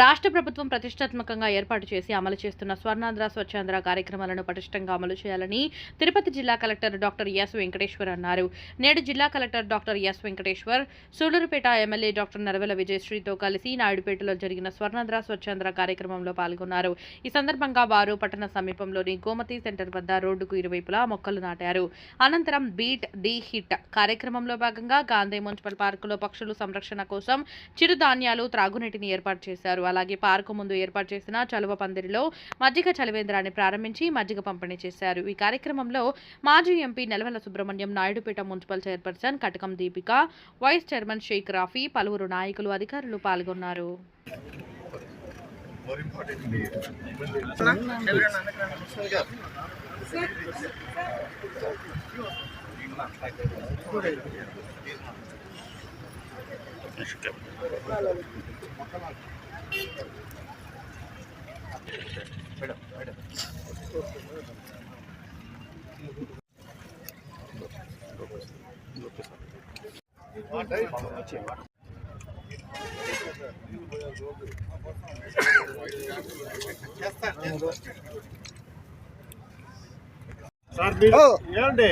రాష్ట్ర ప్రభుత్వం ప్రతిష్టాత్మకంగా ఏర్పాటు చేసి అమలు చేస్తున్న స్వర్ణాంధ్ర స్వచ్ఛాంధ్ర కార్యక్రమాలను పటిష్టంగా అమలు చేయాలని తిరుపతి జిల్లా కలెక్టర్ డాక్టర్ ఎస్ వెంకటేశ్వర్ అన్నారు. నేడు జిల్లా collector doctor S Venkateshwar Sullurpeta MLA doctor Naravela విజయశ్రీతో కలిసి నాయుడుపేటలో జరిగిన స్వర్ణాంధ్ర స్వచ్ఛాంధ్ర కార్యక్రమంలో పాల్గొన్నారు. ఈ సందర్భంగా వారు పట్టణ సమీపంలోని గోమతి సెంటర్ వద్ద రోడ్డుకు ఇరువైపులా మొక్కలు నాటారు. అనంతరం బీట్ ది హిట్ కార్యక్రమంలో భాగంగా గాంధీ మున్సిపల్ పార్కులో పక్షుల సంరక్షణ కోసం చిరుధాన్యాలు త్రాగునీటిని ఏర్పాటు చేశారు. అలాగే పార్కు ముందు ఏర్పాటు చేసిన చలువ పందిరిలో మజ్జిగ చలివేంద్రాన్ని ప్రారంభించి మజ్జిగ పంపిణీ చేశారు. ఈ కార్యక్రమంలో మాజీ MP Nelavala Subrahmanyam Naidupeta municipal chairperson Katakam Deepika vice chairman Shaik Rafi పలువురు నాయకులు అధికారులు పాల్గొన్నారు. సార్ ఏమండి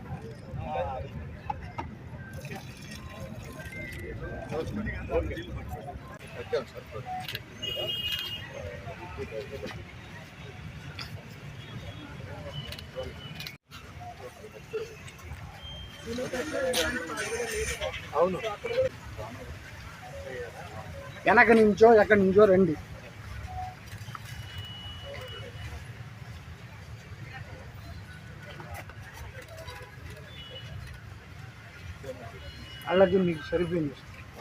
అవును. వెనక నుంచో ఎక్కడి నుంచో రండి. అలాగే మీకు సరిపోయింది.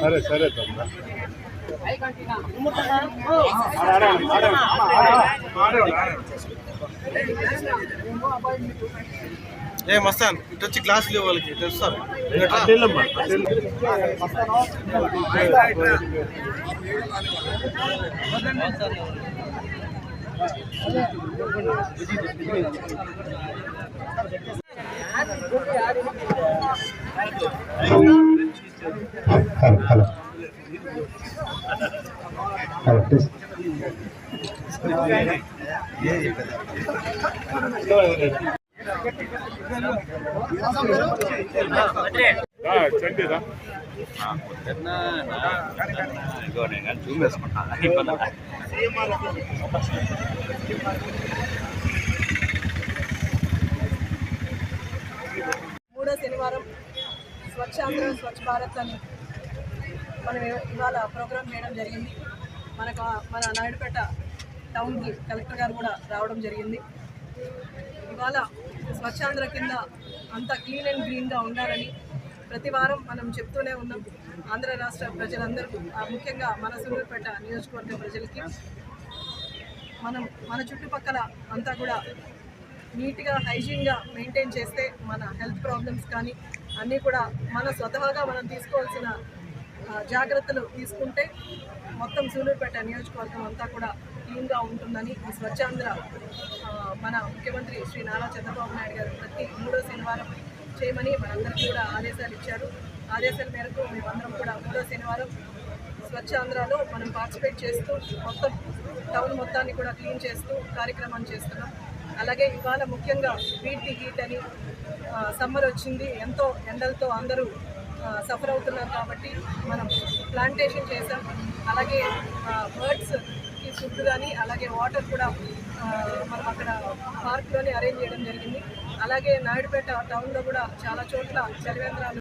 సరే సరే తమ్ముడు. ఏ మస్తాన్ ఇటు వచ్చి గ్లాసులు ఇవ్వాలి తెలుస్తారు అట్టెళ్ళమ్మా అట్టెళ్ళు. Hello hello hello please మూడో శనివారం స్వచ్ఛాంధ్ర స్వచ్ఛ భారత్ అని మనం ఇవాళ ప్రోగ్రామ్ చేయడం జరిగింది. మనకు మన నాయుడుపేట టౌన్కి కలెక్టర్ గారు కూడా రావడం జరిగింది. ఇవాళ స్వచ్ఛాంధ్ర కింద అంత క్లీన్ అండ్ గ్రీన్గా ఉండాలని ప్రతి వారం మనం చెప్తూనే ఉన్నాం. ఆంధ్ర రాష్ట్ర ప్రజలందరూ ఆ ముఖ్యంగా మన సూళ్ళూరుపేట నియోజకవర్గ ప్రజలకి. మనం మన చుట్టుపక్కల అంతా కూడా నీట్గా హైజీన్గా మెయింటైన్ చేస్తే మన హెల్త్ ప్రాబ్లమ్స్ కానీ అన్నీ కూడా మన స్వతహాగా మనం తీసుకోవాల్సిన జాగ్రత్తలు తీసుకుంటే మొత్తం సూలూరుపేట నియోజకవర్గం అంతా కూడా క్లీన్గా ఉంటుందని ఈ స్వచ్ఛాంధ్ర మన ముఖ్యమంత్రి శ్రీ నారా చంద్రబాబు నాయుడు గారు ప్రతి మూడో శనివారం చేయమని మనందరికీ కూడా ఆదేశాలు ఇచ్చారు. ఆదేశాల మేరకు మేమందరం కూడా మూడో శనివారం స్వచ్ఛ ఆంధ్రాలో మనం పార్టిసిపేట్ చేస్తూ మొత్తం టౌన్ మొత్తాన్ని కూడా క్లీన్ చేస్తూ కార్యక్రమాన్ని చేస్తున్నాం. అలాగే ఇవాళ ముఖ్యంగా వీటి హీట్ అని సమ్మర్ వచ్చింది. ఎంతో ఎండలతో అందరూ సఫర్ అవుతున్నారు కాబట్టి మనం ప్లాంటేషన్ చేసాం అలాగే బర్డ్స్కి ఫుడ్ కానీ అలాగే వాటర్ కూడా మనం అక్కడ పార్క్లోనే అరేంజ్ చేయడం జరిగింది. అలాగే నాయుడుపేట టౌన్లో కూడా చాలా చోట్ల చలివేంద్రాలు